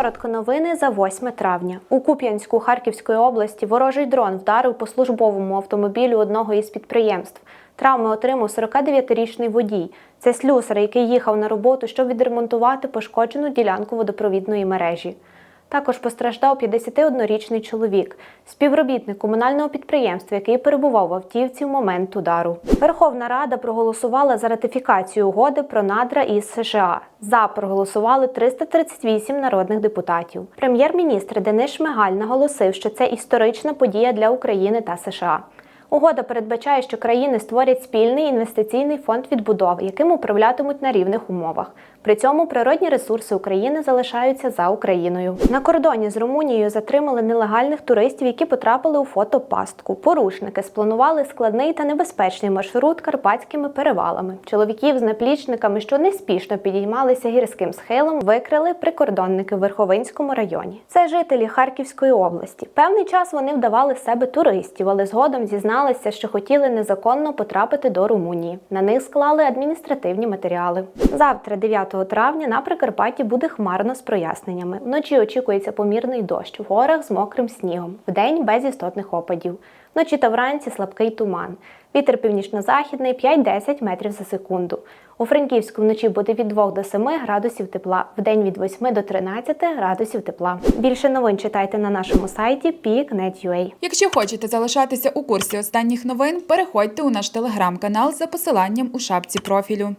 Коротко новини за 8 травня. У Куп'янську Харківської області ворожий дрон вдарив по службовому автомобілю одного із підприємств. Травми отримав 49-річний водій. Це слюсар, який їхав на роботу, щоб відремонтувати пошкоджену ділянку водопровідної мережі. Також постраждав 51-річний чоловік, співробітник комунального підприємства, який перебував в автівці в момент удару. Верховна Рада проголосувала за ратифікацію угоди про надра із США. За проголосували 338 народних депутатів. Прем'єр-міністр Денис Шмигаль наголосив, що це історична подія для України та США. Угода передбачає, що країни створять спільний інвестиційний фонд відбудови, яким управлятимуть на рівних умовах. При цьому природні ресурси України залишаються за Україною. На кордоні з Румунією затримали нелегальних туристів, які потрапили у фотопастку. Порушники спланували складний та небезпечний маршрут карпатськими перевалами. Чоловіків з наплічниками, що неспішно підіймалися гірським схилом, викрили прикордонники в Верховинському районі. Це жителі Харківської області. Певний час вони вдавали з себе туристів, але згодом зізналися, що хотіли незаконно потрапити до Румунії. На них склали адміністративні матеріали. Завтра, 9 травня, на Прикарпатті буде хмарно з проясненнями. Вночі очікується помірний дощ, в горах з мокрим снігом, вдень без істотних опадів. Вночі та вранці слабкий туман. Вітер північно-західний 5-10 метрів за секунду. У Франківську вночі буде від 2 до 7 градусів тепла, вдень від 8 до 13 градусів тепла. Більше новин читайте на нашому сайті peak.net.ua. Якщо хочете залишатися у курсі останніх новин, переходьте у наш телеграм-канал за посиланням у шапці профілю.